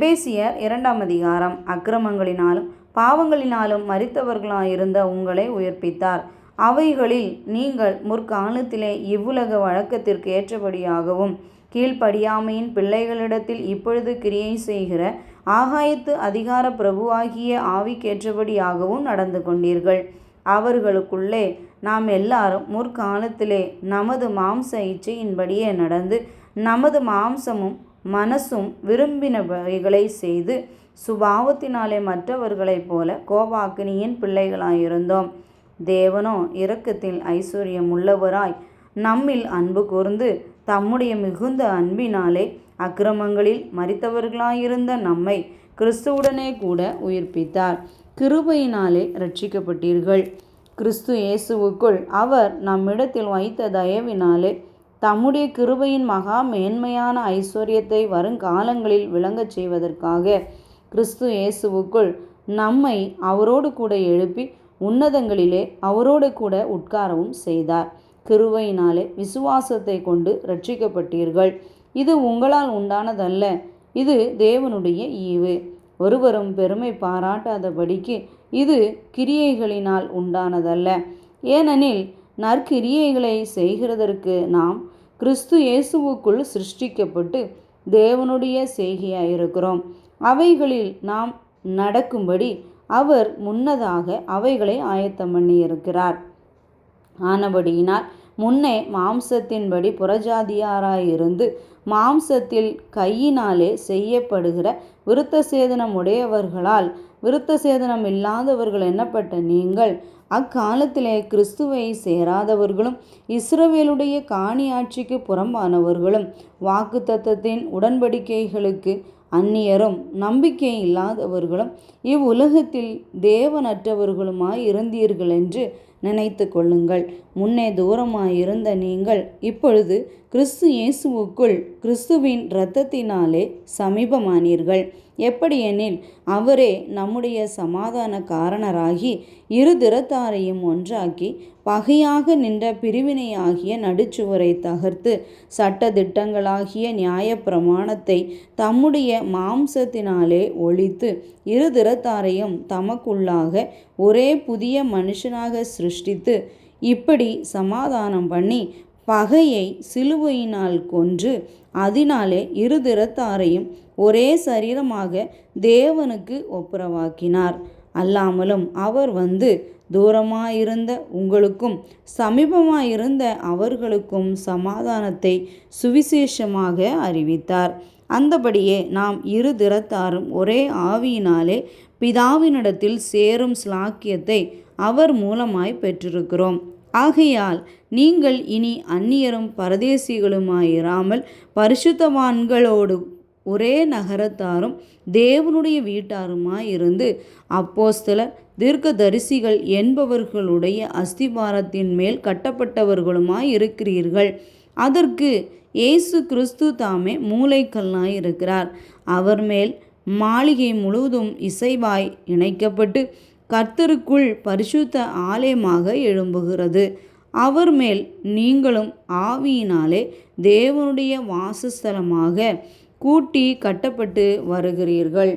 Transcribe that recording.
எபேசியர் இரண்டாம் அதிகாரம். அக்கிரமங்களினாலும் பாவங்களினாலும் மரித்தவர்களாயிருந்த உங்களை உயிர்ப்பித்தார். அவைகளில் நீங்கள் முற்காலத்திலே இவ்வுலக வழக்கத்திற்கு ஏற்றபடியாகவும் கீழ்ப்படியாமையின் பிள்ளைகளிடத்தில் இப்பொழுது கிரியை செய்கிற ஆகாயத்து அதிகார பிரபுவாகிய ஆவிக்கேற்றபடியாகவும் நடந்து கொண்டீர்கள். அவர்களுக்குள்ளே நாம் எல்லாரும் முற்காலத்திலே நமது மாம்ச இச்சையின்படியே நடந்து நமது மாம்சமும் மனசும் விரும்பின வகைகளை செய்து சுபாவத்தினாலே மற்றவர்களைப் போல கோபாக்கினியின் பிள்ளைகளாயிருந்தோம். தேவனோ இரக்கத்தில் ஐஸ்வர்யம் உள்ளவராய் நம்மில் அன்பு கூர்ந்து தம்முடைய மிகுந்த அன்பினாலே அக்கிரமங்களில் மறித்தவர்களாயிருந்த நம்மை கிறிஸ்துவுடனே கூட உயிர்ப்பித்தார். கிருபையினாலே ரட்சிக்கப்பட்டீர்கள் கிறிஸ்து இயேசுவுக்குள் அவர் நம்மிடத்தில் வைத்த தயவினாலே தம்முடைய கிருபையின் மகா மேன்மையான ஐஸ்வர்யத்தை வருங்காலங்களில் விளங்கச் செய்வதற்காக கிறிஸ்து இயேசுவுக்குள் நம்மை அவரோடு கூட எழுப்பி உன்னதங்களிலே அவரோடு கூட உட்காரவும் செய்தார். கிருவையினாலே விசுவாசத்தை கொண்டு ரட்சிக்கப்பட்டீர்கள் இது உங்களால் உண்டானதல்ல. இது தேவனுடைய ஈவு. ஒருவரும் பெருமை பாராட்டாதபடிக்கு இது கிரியைகளினால் உண்டானதல்ல. ஏனெனில் நற்கிரியைகளை செய்கிறதற்கு நாம் கிறிஸ்து இயேசுவுக்குள் சிருஷ்டிக்கப்பட்டு தேவனுடைய செய்கையாயிருக்கிறோம் அவைகளில் நாம் நடக்கும்படி அவர் முன்னதாக அவைகளை ஆயத்தம் பண்ணியிருக்கிறார். ஆனபடியினால் முன்னே மாம்சத்தின்படி புறஜாதியாராயிருந்து மாம்சத்தில் கையினாலே செய்யப்படுகிற விருத்த சேதனம் உடையவர்களால் விருத்த சேதனம் இல்லாதவர்கள் என்னப்பட்ட நீங்கள்? அக்காலத்திலே கிறிஸ்துவை சேராதவர்களும் இஸ்ரவேலுடைய காணியாட்சிக்கு புறம்பானவர்களும் வாக்கு தத்தத்தின் உடன்படிக்கைகளுக்கு அந்நியரும் நம்பிக்கை இல்லாதவர்களும் இவ்வுலகத்தில் தேவனற்றவர்களுமாய் இருந்தீர்கள் என்று நினைத்து கொள்ளுங்கள். முன்னே தூரமாயிருந்த நீங்கள் இப்பொழுது கிறிஸ்து இயேசுவுக்குள் கிறிஸ்துவின் இரத்தத்தினாலே சமீபமானீர்கள். எப்படியெனில் அவரே நம்முடைய சமாதான காரணராகி இரு திறத்தாரையும் ஒன்றாக்கி பகையாக நின்ற பிரிவினையாகிய நடுச்சுவரை தகர்த்து சட்ட திட்டங்களாகிய நியாயப்பிரமாணத்தை தம்முடைய மாம்சத்தினாலே ஒழித்து இரு திறத்தாரையும் தமக்குள்ளாக ஒரே புதிய மனுஷனாக சிருஷ்டித்து இப்படி சமாதானம் பண்ணி பகையை சிலுவையினால் கொன்று அதனாலே இருதிறத்தாரையும் ஒரே சரீரமாக தேவனுக்கு ஒப்புரவாக்கினார். அல்லாமலும் அவர் வந்து தூரமாயிருந்த உங்களுக்கும் சமீபமாயிருந்த அவர்களுக்கும் சமாதானத்தை சுவிசேஷமாக அறிவித்தார். அந்தபடியே நாம் இரு திறத்தாரும் ஒரே ஆவியினாலே பிதாவினிடத்தில் சேரும் ஸ்லாக்கியத்தை அவர் மூலமாய் பெற்றிருக்கிறோம். ஆகையால் நீங்கள் இனி அந்நியரும் பரதேசிகளுமாயிராமல் பரிசுத்தவான்களோடு ஒரே நகரத்தாரும் தேவனுடைய வீட்டாருமாய் இருந்து அப்போஸ்தலர் தீர்க்கதரிசிகள் என்பவர்களுடைய அஸ்திபாரத்தின் மேல் கட்டப்பட்டவர்களுமாய் இருக்கிறீர்கள் அதற்கு இயேசு கிறிஸ்து தாமே மூளைக்கல்லாய் இருக்கிறார் அவர் மேல் மாளிகை முழுவதும் இசைவாய் இணைக்கப்பட்டு கர்த்தருக்குள் பரிசுத்த ஆலயமாக எழும்புகிறது. அவர் மேல் நீங்களும் ஆவியினாலே தேவனுடைய வாசஸ்தலமாக கூட்டி கட்டப்பட்டு வருகிறீர்கள்.